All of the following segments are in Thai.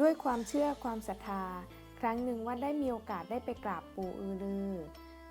ด้วยความเชื่อความศรัทธา ครั้งหนึ่งว่าได้มีโอกาสได้ไปกราบปู่อือลือ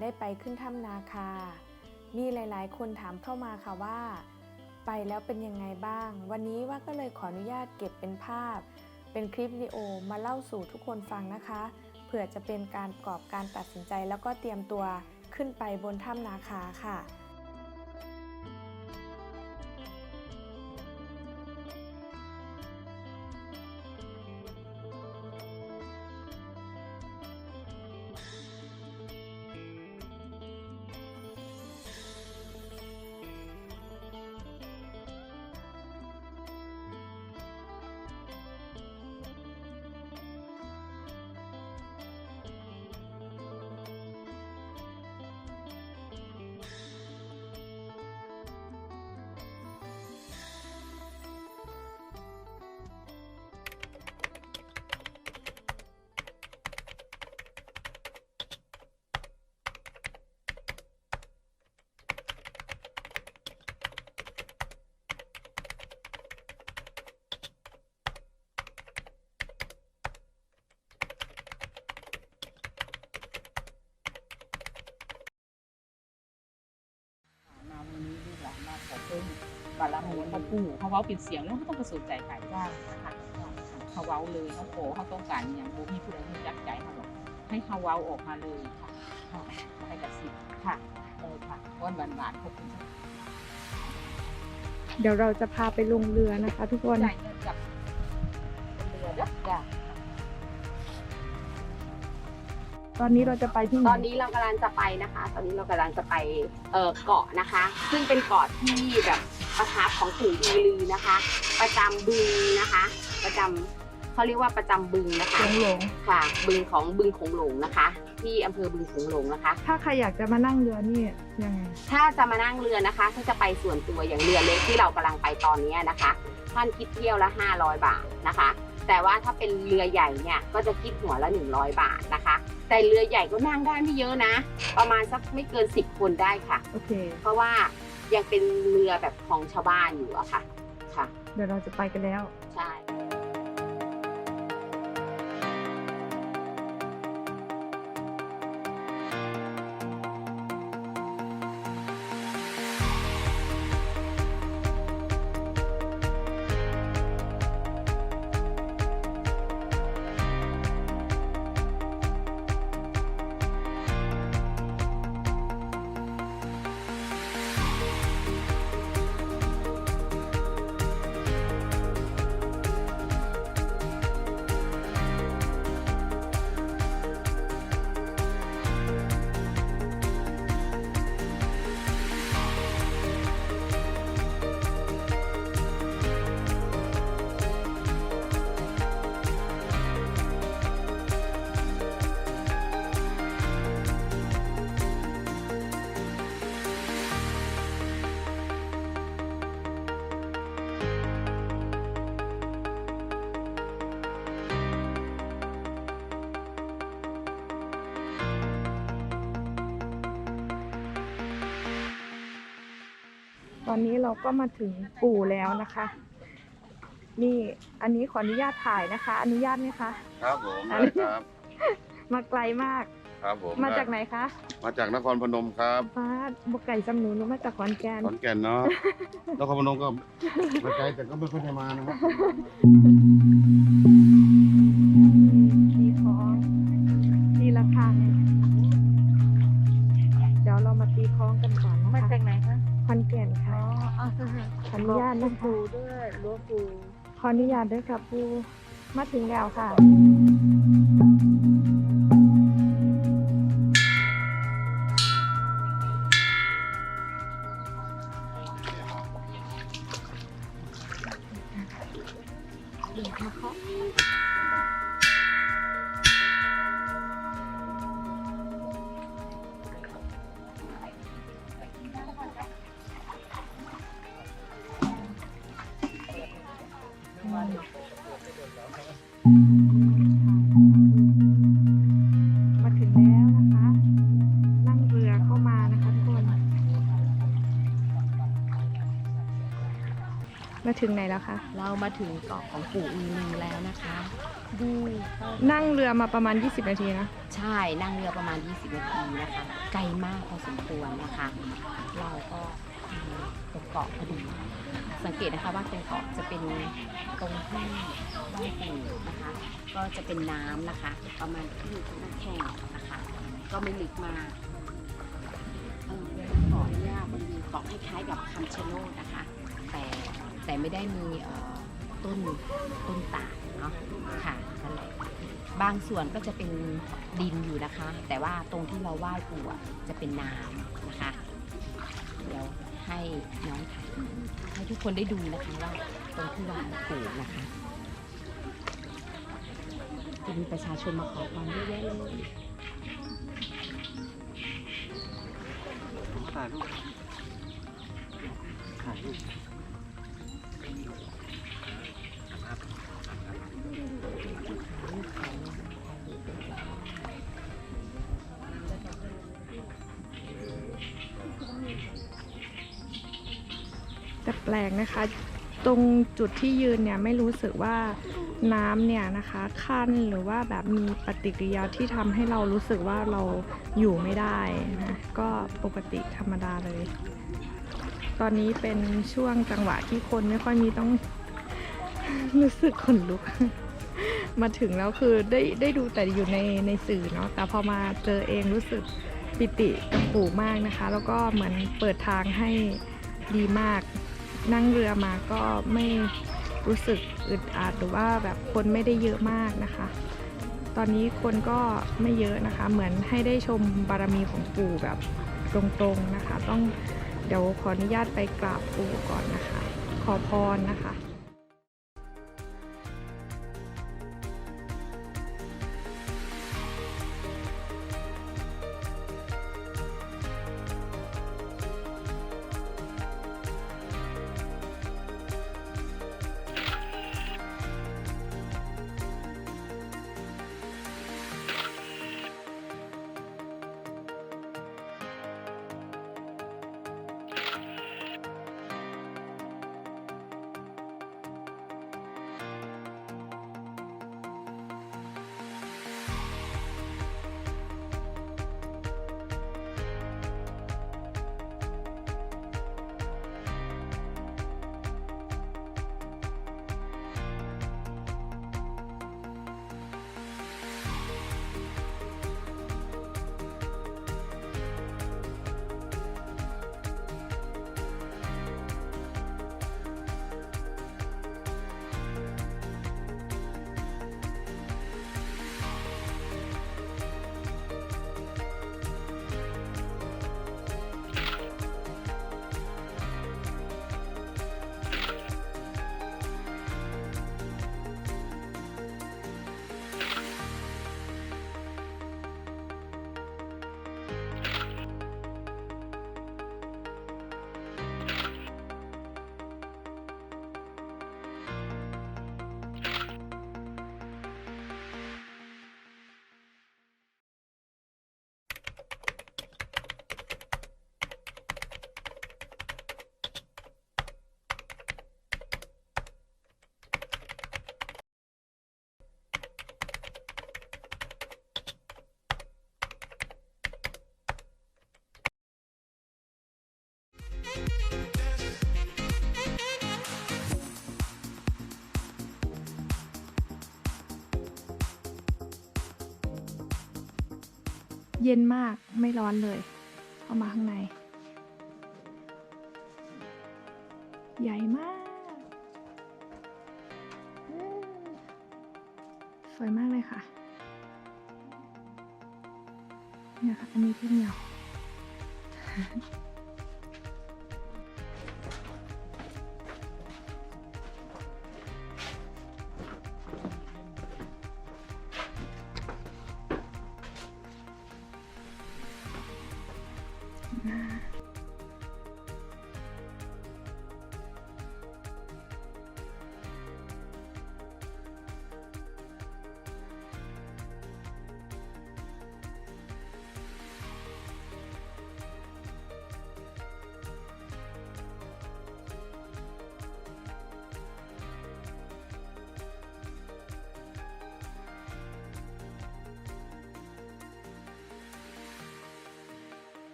ได้ไปขึ้นถ้ำนาคา มีหลาย ๆ คนถามเข้ามาค่ะว่า ไปแล้วเป็นยังไงบ้าง วันนี้ว่าก็เลยขออนุญาตเก็บเป็นภาพ เป็นคลิปวิดีโอมาเล่าสู่ทุกคนฟังนะคะ เผื่อจะเป็นการประกอบการตัดสินใจแล้วก็เตรียมตัวขึ้นไปบนถ้ำนาคาค่ะ ปู่เขาเว้าปิดเสียงแล้วเขาต้องไปสนใจขายจ้างนะคะเขาเว้าเลยเขาขอเขาต้องการอย่างบุมีผู้ใดรู้จักใจเขาหรอกให้เขาเว้าออกมาเลยค่ะค่ะไม่ให้กระซิบค่ะเลยค่ะก้อนหวานหวานๆขอบคุณค่ะเดี๋ยวเราจะพาไปลงเรือนะคะ ทุกคนจ่ายเงินกับเรือเด้อจ้ะตอนนี้เราจะไปที่ไหนตอนนี้เรากำลังจะไปนะคะ ตอนนี้เรากำลังจะไปเอ่อเกาะนะคะ ซึ่งเป็นเกาะที่แบบ ประทับของปู่อือลือนะคะ ประจำบึงนะคะ ประจำเขาเรียกว่าประจำบึงนะคะ หลงหลงค่ะ บึงของบึงโขงหลงนะคะ ที่อำเภอบึงโขงหลงนะคะ ถ้าใครอยากจะมานั่งเรือนี่ยังไง ถ้าจะมานั่งเรือนะคะถ้าจะไปส่วนตัวอย่างเรือเล็กที่เรากำลังไปตอนนี้นะคะ ท่านคิดเที่ยวละ 500 บาทนะคะ แต่ว่าถ้าเป็นเรือใหญ่เนี่ยก็จะคิดหัวละ 100 บาทนะคะ แต่เรือใหญ่ก็นั่งได้ไม่เยอะนะ ประมาณสักไม่เกิน 10 คนได้ค่ะ โอเค เพราะว่า ยังเป็นเรือแบบของชาวบ้านอยู่อะค่ะค่ะ เดี๋ยวเราจะไปกันแล้ว ใช่ ตอนนี้เราก็มาถึงปู่แล้วนะคะ นี่อันนี้ขออนุญาตถ่ายนะคะ อนุญาตไหมคะ ครับผมอันได้นี้ครับมาไกลมาก ครับผมมาจากด้ไหนคะมาจากนครพนมครับฟ้าบกไก่จำหนูหนูมาจากขอนแก่นขอนแก่นเนาะนครพนมก็ไม่ไกลแต่ก็ไม่ค่อยได้มานะครับตีท้องตีละครังเดี๋ยวเรามาตีคล้องกันก่อนนะคะมาจากไหนคะ ขอนแก่นค่ะอ๋อขออนุญาตนะคะปูด้วยหลวปูขออนุญาตด้วยค่ะปูมาถึงแล้วค่ะ มาถึงแล้วนะคะ นั่งเรือเข้ามานะคะทุกคน มาถึงไหนแล้วคะ เรามาถึงเกาะของปู่อือลือแล้วนะคะดูเข้านั่งเรือมาประมาณ 20 นาทีนะ ใช่ นั่งเรือประมาณ 20 นาทีนะคะ ไกลมากพอสมควรนะคะ เราก็ อยู่ตรงเกาะพอดี สังเกตนะคะว่าตรงเกาะจะเป็นตรงที่บ้านปู่นะคะ ก็จะเป็นน้ำนะคะ ประมาณที่หน้าแข้งนะคะ ก็ไม่ลึกมากเออเกาะเนี่ยมันมีเกาะคล้ายๆกับคำชะโนดนะคะ แต่แต่ไม่ได้มีเอ่อต้นต้นตาลเนาะค่ะนั่นแหละบางส่วนก็จะเป็นดินอยู่นะคะ แต่ว่าตรงที่เราไหว้ปู่จะเป็นน้ำนะคะเดี๋ยว ให้น้องถ่ายให้ทุกคนได้ดูนะคะว่าตรงที่ไหว้ปู่นะคะจะมีประชาชนมาขอความเยอะแยะเลยถ่ายรูปถ่ายรูป แต่แปลกนะคะ ตรงจุดที่ยืนเนี่ยไม่รู้สึกว่าน้ำเนี่ยนะคะขั้นหรือว่าแบบมีปฏิกิริยาที่ทำให้เรารู้สึกว่าเราอยู่ไม่ได้นะก็ปกติธรรมดาเลย ตอนนี้เป็นช่วงจังหวะที่คนไม่ค่อยมีต้องรู้สึกขนลุก มาถึงแล้วคือได้ได้ดูแต่อยู่ในในสื่อเนาะแต่พอมาเจอเองรู้สึกปิติกับปู่มากนะคะ แล้วก็เหมือนเปิดทางให้ดีมาก นั่งเรือมาก็ไม่รู้สึกอึดอัดหรือว่าแบบคนไม่ได้เยอะมากนะคะ ตอนนี้คนก็ไม่เยอะนะคะ เหมือนให้ได้ชมบารมีของปู่แบบตรงๆนะคะ ต้องเดี๋ยวขออนุญาตไปกราบปู่ก่อนนะคะ ขอพรนะคะ เย็นมากไม่ร้อนเลย เข้ามาข้างใน ใหญ่มาก สวยมากเลยค่ะเนี่ยค่ะอันนี้พี่เหมียว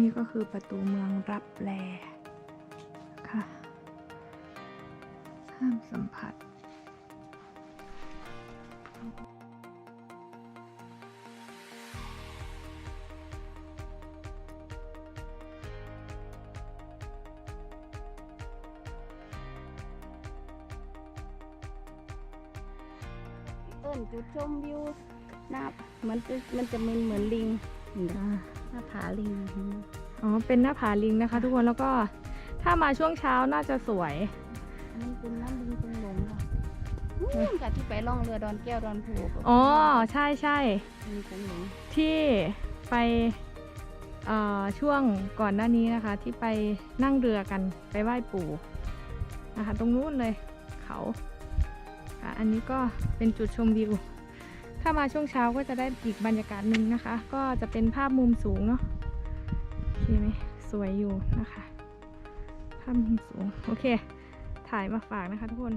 นี่ก็คือประตูเมืองรับแลค่ะ ห้ามสัมผัสเอิ้นจุดชมวิวหน้าเหมือนจะมันจะเป็นเหมือนลิงนี่นะ น้าผาลิงอ๋อเป็นหน้าผาลิงนะคะ ทุกคนแล้วก็ถ้ามาช่วงเช้าน่าจะสวย อันนี้เป็นน้ำลิงตรงหลงค่ะนู่นกับที่ไปล่องเรือดอนแก้วดอนผูกอ๋อใช่ใช่มีตรงหลงที่ไปเอ่อช่วงก่อนหน้านี้นะคะ ที่ไปนั่งเรือกันไปไหว้ปู่นะคะ ตรงนู้นเลยเขาค่ะอันนี้ก็เป็นจุดชมวิว ถ้ามาช่วงเช้าก็จะได้อีกบรรยากาศหนึ่งนะคะ ก็จะเป็นภาพมุมสูงเนาะโอเคไหมสวยอยู่นะคะ ภาพมุมสูง โอเค ถ่ายมาฝากนะคะทุกคน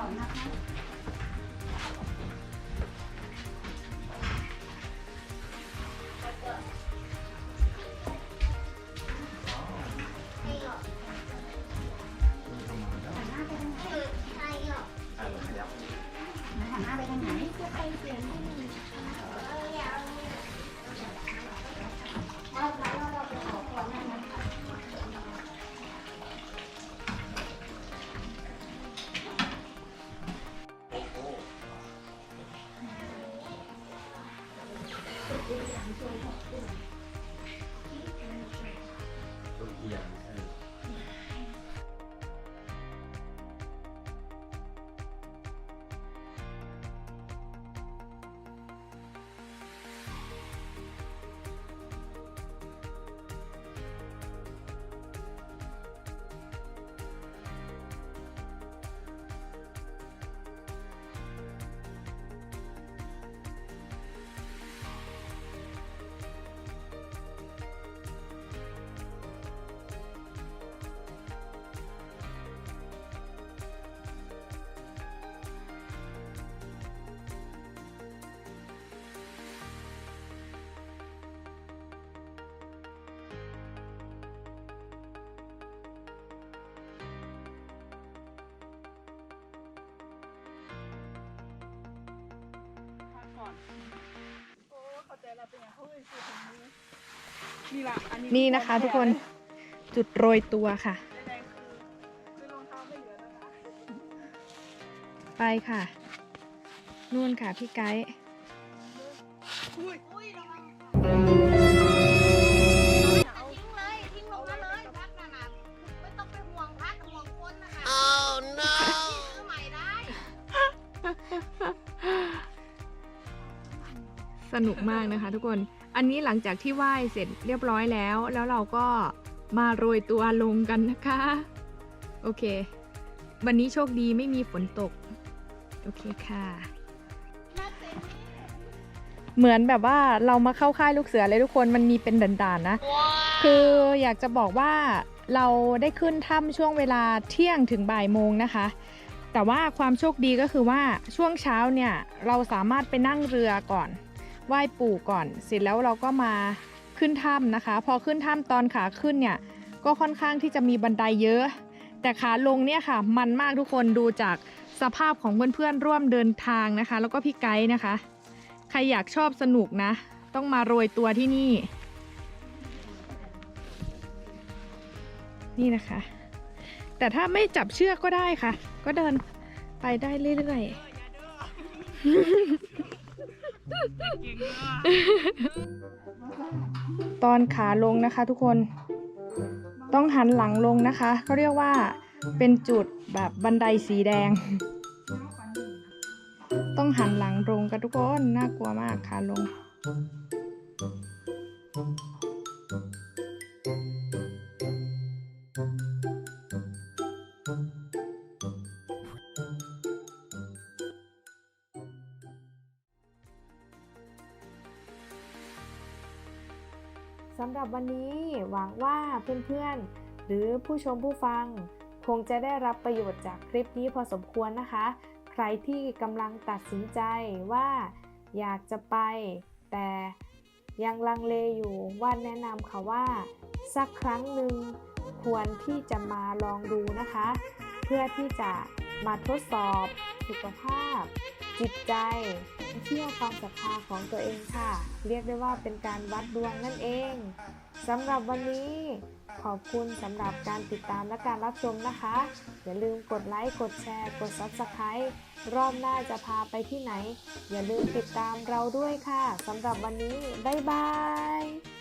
่อนนะคะ ทุกคนจุดโรยตัวค่ะไปค่ะนู่นค่ะพี่ไกด์ นุกมากนะคะ ทุกคน อันนี้หลังจากที่ไหว้เสร็จเรียบร้อยแล้ว แล้วเราก็มาโรยตัวลงกันนะคะ โอเค วันนี้โชคดีไม่มีฝนตก โอเคค่ะ เหมือนแบบว่าเรามาเข้าค่ายลูกเสือเลยทุกคนมันมีเป็นด่านๆนะ คืออยากจะบอกว่าเราได้ขึ้นถ้ำช่วงเวลาเที่ยงถึงบ่ายโมงนะคะ แต่ว่าความโชคดีก็คือว่าช่วงเช้าเนี่ย เราสามารถไปนั่งเรือก่อน ไหว้ปู่ก่อน เสร็จแล้วเราก็มาขึ้นถ้ำนะคะ พอขึ้นถ้ำตอนขาขึ้นเนี่ยก็ค่อนข้างที่จะมีบันไดเยอะ แต่ขาลงเนี่ยค่ะ มันมากทุกคนดูจากสภาพของเพื่อนๆร่วมเดินทางนะคะ แล้วก็พี่ไกด์นะคะ ใครอยากชอบสนุกนะ ต้องมาโรยตัวที่นี่ นี่นะคะ แต่ถ้าไม่จับเชือกก็ได้ค่ะ ก็เดินไปได้เรื่อยๆ ตอนขาลงนะคะทุกคน ต้องหันหลังลงนะคะเขาเรียกว่าเป็นจุดแบบบันไดสีแดง ต้องหันหลังลงกันทุกคน น่ากลัวมากขาลง รับวันนี้หวังว่าเพื่อนๆ หรือผู้ชมผู้ฟัง คงจะได้รับประโยชน์จากคลิปนี้พอสมควรนะคะ ใครที่กำลังตัดสินใจว่าอยากจะไป แต่ยังลังเลอยู่ว่าแนะนำค่ะว่า สักครั้งหนึ่งควรที่จะมาลองดูนะคะ เพื่อที่จะมาทดสอบสุขภาพ จิตใจ เที่ยวความศรัทธาของตัวเองค่ะ เรียกได้ว่าเป็นการวัดดวงนั่นเองสำหรับวันนี้ขอบคุณสำหรับการติดตามและการรับชมนะคะ อย่าลืมกดไลค์ กดแชร์ กด Subscribe รอบหน้าจะพาไปที่ไหน อย่าลืมติดตามเราด้วยค่ะสำหรับวันนี้ บ๊ายบาย